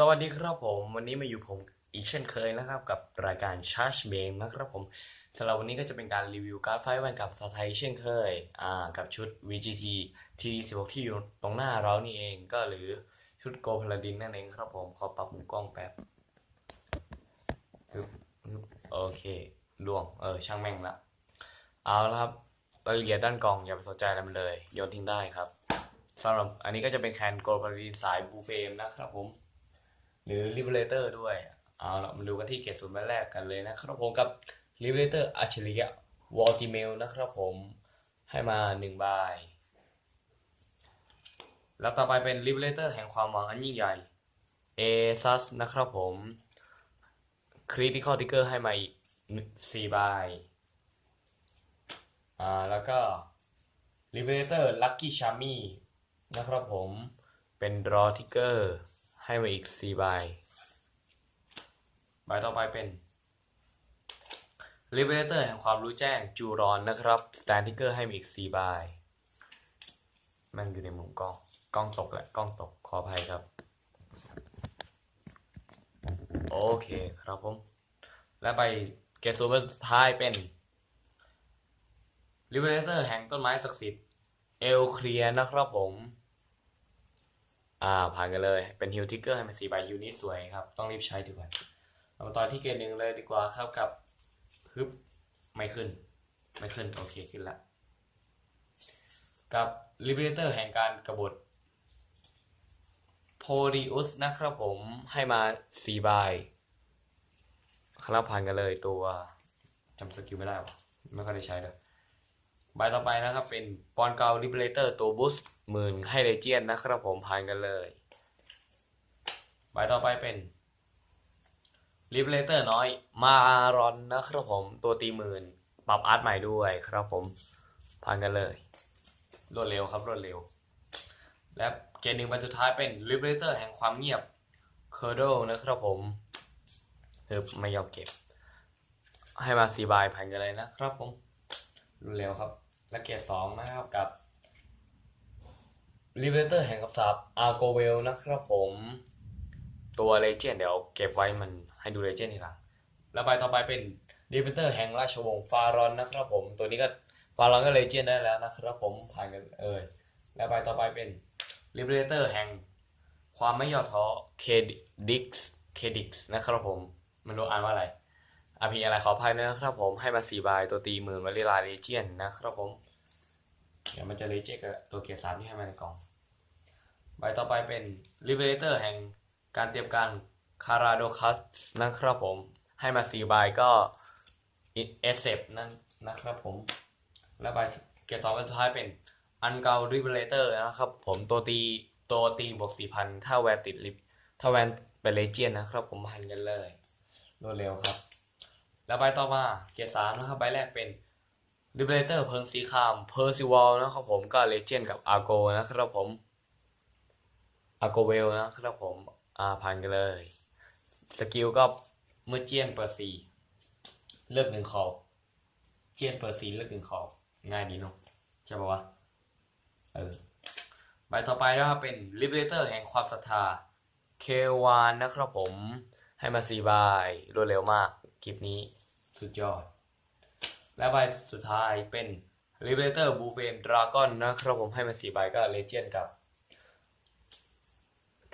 สวัสดีครับผมวันนี้มาอยู่ผมอีกเช่นเคยนะครับ กับรายการ Charge b a m นะครับผมสำหรับวันนี้ก็จะเป็นการรีวิวการ์ดไฟวันกับสาไทยเช่นเคยอ่ากับชุด VGT TD16 ที่อยู่ตรงหน้าเรานี่เองก็หรือชุดโกพลาดินนั่นเองครับผมขอปรับมุมกล้องแป๊บฮึบฮึบโอเคล่วงเออช่างแม่งละเอาละครับรายละเอียดด้านกล่องอย่าไปสนใจอะไรมันเลยโยนทิ้งได้ครับสำหรับอันนี้ก็จะเป็นแคนโกลพลาดินสายบูเฟมนะครับผม หรือ Liberator ด้วย เอาละมาดูกันที่เกรดศูนย์ใบแรกกันเลยนะครับผมกับ Liberator อัจฉริยะวอลติเมลนะครับผมให้มาหนึ่งใบแล้วต่อไปเป็น Liberator แห่งความหวังอันยิ่งใหญ่ ASUS นะครับผม Critical Trigger ให้มาอีกสี่ใบอ่าแล้วก็ Liberator Lucky Charmy นะครับผมเป็น Draw Trigger ให้มาอีกสี่ใบใบต่อไปเป็น Liberator แห่งความรู้แจ้งจูรอนนะครับ Stand Trigger ให้มาอีกสี่ใบมันอยู่ในมุมกล้องกล้องตกแหละกล้องตกขออภัยครับ โอเคครับผม และไปเกสูงสุดท้ายเป็น Liberator แห่งต้นไม้ศักดิ์สิทธิ์เอลเคลียนะครับผม อ่าผ่านกันเลย เป็นฮิลทิกเกอร์ให้มันสีใบฮิลนี้สวยครับ ต้องรีบใช้ดีกว่าเรามาต่อที่เกรดหนึ่งเลยดีกว่าครับกับฮึบไม่ขึ้น ไม่ขึ้น โอเคขึ้นละ กับ Liberator แห่งการกบฏโพดิอุสนะครับผมให้มาสีใบครับผ่านกันเลยตัวจำสกิลไม่ได้วะไม่ค่อยได้ใช้เลย ใบต่อไปนะครับเป็นปอนเกาลิเบเลเตอร์ตัวบูสต์หมื่นให้เลเจียนนะครับผมผ่านกันเลย ใบต่อไปเป็นลิเบเลเตอร์น้อยมารอนนะครับผมตัวตีหมื่นปรับอาร์ตใหม่ด้วยครับผมผ่านกันเลย รวดเร็วครับรวดเร็ว และเกมหนึ่งใบสุดท้ายเป็นลิเบเลเตอร์แห่งความเงียบเคอร์โดนะครับผมเออไม่ยอมเก็บ ให้มาสีใบผ่านกันเลยนะครับผม รวดเร็วครับ และเกรดสองนะครับกับ Liberator แห่งคำสาปอาร์โกเวลนะครับผม ตัวเลเจนด์เดี๋ยวเก็บไว้มันให้ดูเลเจนด์ทีหลังแล้วใบต่อไปเป็น Liberator แห่งราชวงศ์ฟารอนนะครับผม ตัวนี้ก็ฟารอนก็เลเจนด์ได้แล้วนะครับผมผ่านกันเอ่ยและใบต่อไปเป็น Liberator แห่งความไม่ย่อท้อ Kedix Kedix นะครับผมมันรู้อ่านว่าอะไร อาพีอะไรขออภัยนะครับผมให้มาสี่ใบตัวตีหมื่นวาริลาเลเจียนนะครับผม เดี๋ยวมันจะเลเจียนกับตัวเกียร์สามที่ให้มาในกล่อง ใบต่อไปเป็น Liberator แห่งการเตรียมการคาราโดคัสนะครับผม ให้มาสี่ใบก็เอสเซปนั่นนะครับผม และใบเกียร์สองใบสุดท้ายเป็นอันเกา Liberator นะครับผมตัวตีตัวตีบวกสี่พันถ้าแวนติดลิฟถ้าแวนเป็นเลเจียนนะครับผมพันกันเลยรวดเร็วครับ แล้วใบต่อมาเกียร์สามนะครับใบแรกเป็น Liberator เพิงสีคามเพอร์ซิวอลนะครับผมก็เลเจนกับอาโกนะครับผมอาโกเวลนะครับผมอ่าผ่านกันเลย สกิลก็เมื่อเจียนเปิดสีเลือกหนึ่งคอเจียนเปิดสีเลือกหนึ่งคอง่ายดีเนาะใช่ปะวะเออใบต่อไปนะครับเป็น Liberator แห่งความศรัทธาเควานนะครับผมให้มาสีใบรวดเร็วมากคลิปนี้ สุดยอด และใบสุดท้ายเป็น Liberator b u f f e n Dragon นะครับผมให้มาสี่ใบก็ Legend กับ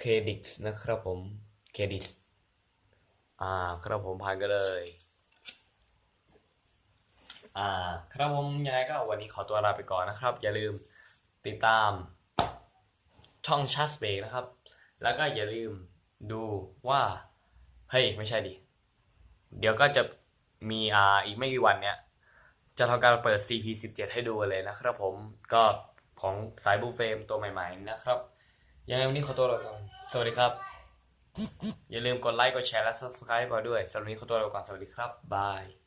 k e d i x นะครับผม k e d i x อ่าครับผมผ่านกันเลยอ่าครับผมยังไงก็วันนี้ขอตัวลาไปก่อนนะครับ อย่าลืมติดตามช่องชัสเบกนะครับ แล้วก็อย่าลืมดูว่า เฮ้ย ไม่ใช่ดิ เดี๋ยวก็จะ มีอ่าอีกไม่กี่วันเนี้ยจะทำการเปิด CP17 ให้ดูเลยนะครับผมก็ของสายบูเฟมตัวใหม่ๆนะครับ ยังไงวันนี้ขอตัวลาก่อนสวัสดีครับ อย่าลืมกดไลค์กดแชร์และ subscribe เราด้วยสำหรับวันนี้ขอตัวลาก่อนสวัสดีครับบาย